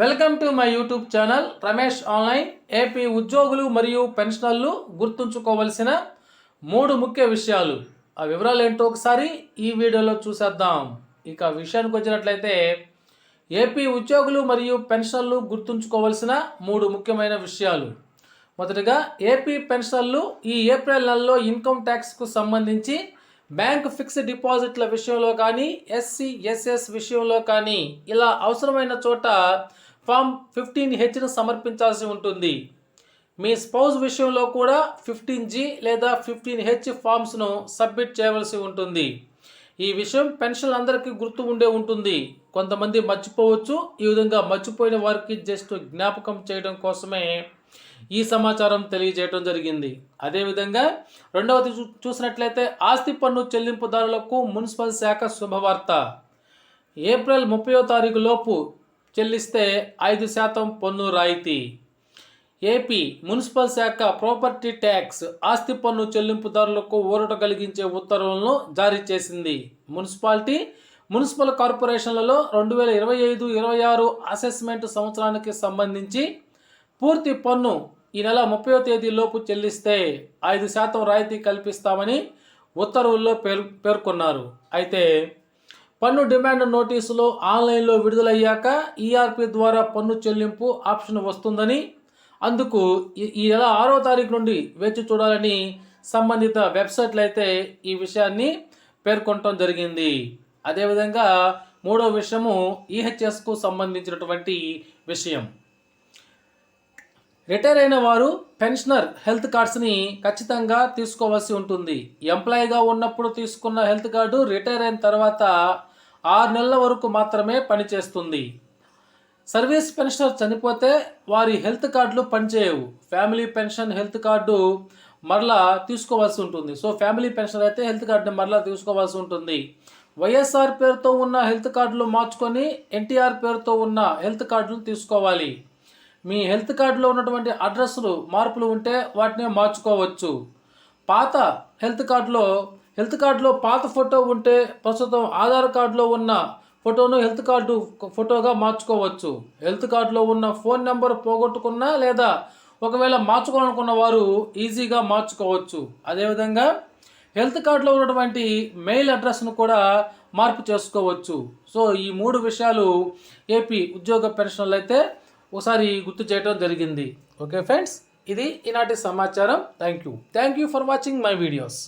Welcome to my YouTube channel Ramesh online. AP ఉద్యోగులు మరియు పెన్షనర్లు గుర్తుంచుకోవలసిన మూడు ముఖ్య విషయాలు. ఆ వివరాలు ఏంటో ఒకసారి ఈ వీడియోలో చూసేద్దాం. ఇక విషయానికి వచ్చినట్లయితే ఏపీ ఉద్యోగులు మరియు పెన్షనర్లు గుర్తుంచుకోవలసిన మూడు ముఖ్యమైన విషయాలు. మొదటగా ఏపీ పెన్షనర్లు ఈ ఏప్రిల్ నెలలో ఇన్కమ్ ట్యాక్స్కు సంబంధించి బ్యాంక్ ఫిక్స్డ్ డిపాజిట్ల విషయంలో కానీ ఎస్సీ ఎస్ఎస్ విషయంలో కానీ ఇలా అవసరమైన చోట ఫామ్ ఫిఫ్టీన్ హెచ్ను సమర్పించాల్సి ఉంటుంది. మీ స్పౌజ్ విషయంలో కూడా ఫిఫ్టీన్ జీ లేదా ఫిఫ్టీన్ హెచ్ ఫామ్స్ను సబ్మిట్ చేయవలసి ఉంటుంది. ఈ విషయం పెన్షన్ అందరికీ గుర్తు ఉండే ఉంటుంది. కొంతమంది మర్చిపోవచ్చు. ఈ విధంగా మర్చిపోయిన వారికి జస్ట్ జ్ఞాపకం చేయడం కోసమే ఈ సమాచారం తెలియజేయడం జరిగింది. అదేవిధంగా రెండవది చూ చూసినట్లయితే ఆస్తి పన్ను చెల్లింపుదారులకు మున్సిపల్ శాఖ శుభవార్త. ఏప్రిల్ ముప్పయో తారీఖు లోపు చెల్లిస్తే ఐదు శాతం పన్ను రాయితీ. ఏపీ మున్సిపల్ శాఖ ప్రాపర్టీ ట్యాక్స్ ఆస్తి పన్ను చెల్లింపుదారులకు ఊరట కలిగించే ఉత్తర్వులను జారీ చేసింది. మున్సిపాలిటీ మున్సిపల్ కార్పొరేషన్లలో రెండు వేల ఇరవై ఐదు ఇరవై ఆరు అసెస్మెంట్ సంవత్సరానికి సంబంధించి పూర్తి పన్ను ఈ నెల ముప్పయో తేదీలోపు చెల్లిస్తే ఐదు శాతం రాయితీ కల్పిస్తామని ఉత్తర్వుల్లో పేర్ పేర్కొన్నారు. అయితే పన్ను డిమాండ్ నోటీసులు ఆన్లైన్లో విడుదలయ్యాక ఈఆర్పి ద్వారా పన్ను చెల్లింపు ఆప్షన్ వస్తుందని అందుకు ఈ- ఈ నెల ఆరో తారీఖు నుండి వేచి చూడాలని సంబంధిత వెబ్సైట్లు అయితే ఈ విషయాన్ని పేర్కొనటం జరిగింది. అదేవిధంగా మూడో విషయము ఈహెచ్ఎస్కు సంబంధించినటువంటి విషయం. రిటైర్ అయిన వారు పెన్షనర్ హెల్త్ కార్డ్స్ని ఖచ్చితంగా తీసుకోవాల్సి ఉంటుంది. ఎంప్లాయీగా ఉన్నప్పుడు తీసుకున్న హెల్త్ కార్డు రిటైర్ అయిన తర్వాత ఆరు నెలల వరకు మాత్రమే పనిచేస్తుంది సర్వీస్ పెన్షనర్ చనిపోతే వారి హెల్త్ కార్డులు పనిచేయవు. ఫ్యామిలీ పెన్షన్ హెల్త్ కార్డు మరలా తీసుకోవాల్సి ఉంటుంది. సో ఫ్యామిలీ పెన్షన్ అయితే హెల్త్ కార్డుని మరలా తీసుకోవాల్సి ఉంటుంది. వైఎస్ఆర్ పేరుతో ఉన్న హెల్త్ కార్డులు మార్చుకొని ఎన్టీఆర్ పేరుతో ఉన్న హెల్త్ కార్డులు తీసుకోవాలి. మీ హెల్త్ కార్డులో ఉన్నటువంటి అడ్రస్లు మార్పులు ఉంటే వాటిని మార్చుకోవచ్చు. పాత హెల్త్ కార్డులో హెల్త్ కార్డులో పాత ఫోటో ఉంటే ప్రస్తుతం ఆధార్ కార్డులో ఉన్న ఫోటోను హెల్త్ కార్డు ఫోటోగా మార్చుకోవచ్చు. హెల్త్ కార్డులో ఉన్న ఫోన్ నెంబర్ పోగొట్టుకున్నా లేదా ఒకవేళ మార్చుకోవాలనుకున్న వారు ఈజీగా మార్చుకోవచ్చు. అదేవిధంగా హెల్త్ కార్డులో ఉన్నటువంటి మెయిల్ అడ్రస్ను కూడా మార్పు చేసుకోవచ్చు. సో ఈ మూడు విషయాలు ఏపీ ఉద్యోగ పెన్షన్లు అయితే ఒకసారి గుర్తు చేయడం జరిగింది. ఓకే ఫ్రెండ్స్ ఇది ఈనాటి సమాచారం. Thank you. Thank you for watching my videos.